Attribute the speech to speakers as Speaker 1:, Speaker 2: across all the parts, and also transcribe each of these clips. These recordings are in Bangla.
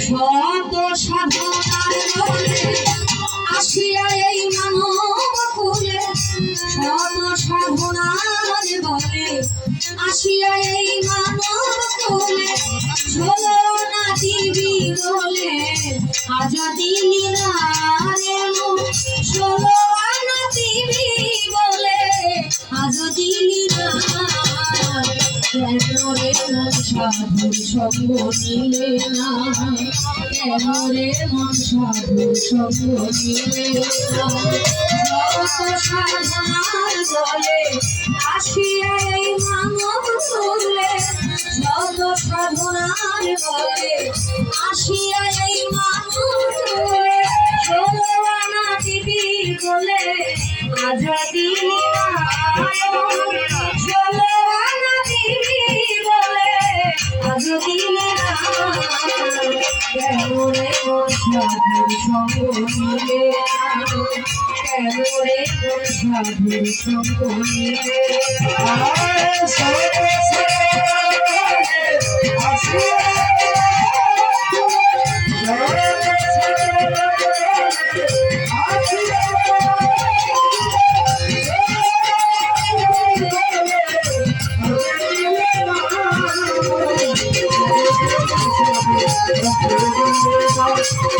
Speaker 1: শত সাধনার বলে এই মানব কুলে শত সাধনার বলে আসিয়া এই সাধু সব নিলে না। কেন রে মন সাধু সব নিলে না। সাধনার বলে আসিয়া মানব তুলে যত সাধনার বলে কেমনে সাধুর সঙ্গ নিলে কেমনে সাধুর সঙ্গ নিলে আসিয়া Thank you.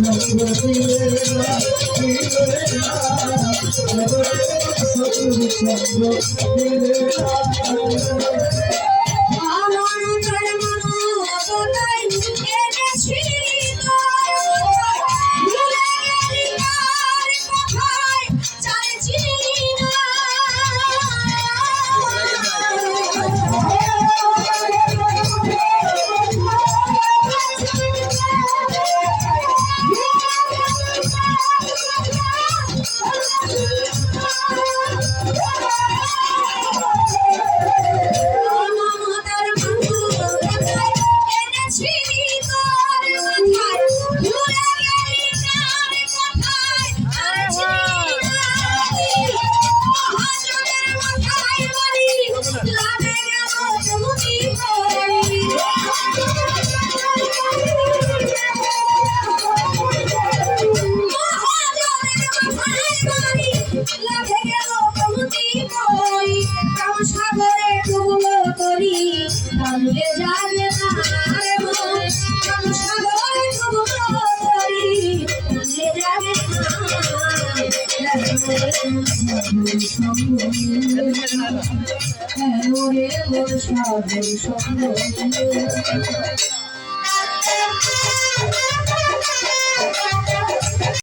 Speaker 1: Thank you. সঙ্গে